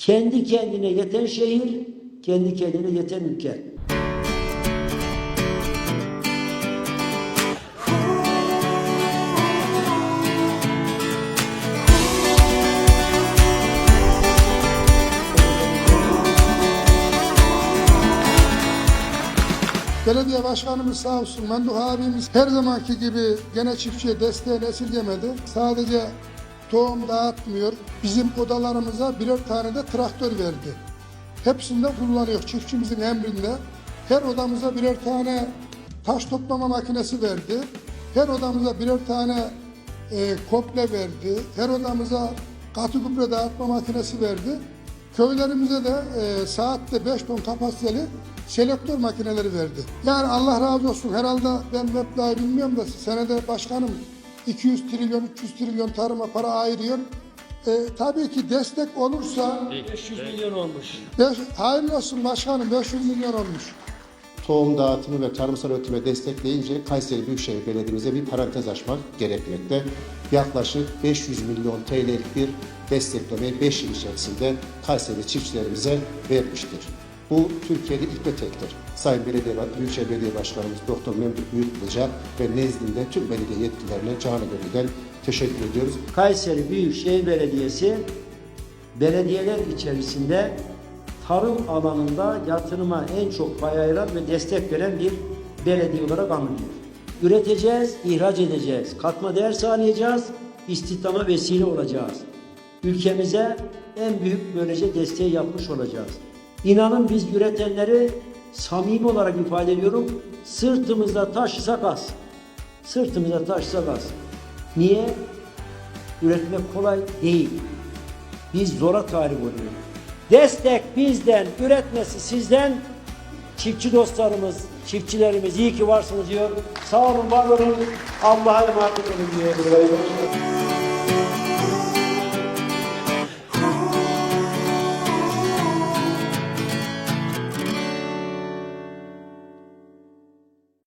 Kendi kendine yeten şehir, kendi kendine yeten ülke. Belediye başkanımız sağ olsun Memduh abimiz her zamanki gibi gene çiftçiye desteğini esirgemedi. Sadece tohum dağıtmıyor. Bizim odalarımıza birer tane de traktör verdi. Hepsinde kullanıyor çiftçimizin emrinde. Her odamıza birer tane taş toplama makinesi verdi. Her odamıza birer tane e, kople verdi. Her odamıza katı gübre dağıtma makinesi verdi. Köylerimize de e, saatte 5 ton kapasiteli selektör makineleri verdi. Yani Allah razı olsun herhalde ben meblağı bilmiyorum da senede başkanım 200 trilyon 300 trilyon tarıma para ayırıyor. E, tabii ki destek olursa 500 milyon olmuş. beş, hayırlı olsun başkanım 500 milyon olmuş. tohum dağıtımı ve tarımsal üretime destekleyince Kayseri Büyükşehir Belediye'mize bir parantez açmak gerekmekte. Yaklaşık 500 milyon TL'lik bir desteklemeyi 5 yıl içerisinde Kayseri çiftçilerimize vermiştir. Bu Türkiye'de ilk ve tektir. Sayın Belediye, Büyükşehir Belediye Başkanımız Doktor Memduh Büyükkılıç'a ve nezdinde tüm belediye yetkililerine canı gönülden teşekkür ediyoruz. Kayseri Büyükşehir Belediyesi belediyeler içerisinde tarım alanında yatırıma en çok pay ayıran ve destek veren bir belediye olarak anılıyor. Üreteceğiz, ihraç edeceğiz, katma değer sağlayacağız, istihdama vesile olacağız. Ülkemize en büyük böylece desteği yapmış olacağız. İnanın biz üretenleri samimi olarak ifade ediyorum, sırtımızda taşısak az. Sırtımıza taşısak az. Niye? Üretmek kolay değil. Biz zora talip oluyoruz. Destek bizden, üretmesi sizden. Çiftçi dostlarımız, çiftçilerimiz iyi ki varsınız diyor. Sağ olun, var olun. Allah'a emanet olun diyor.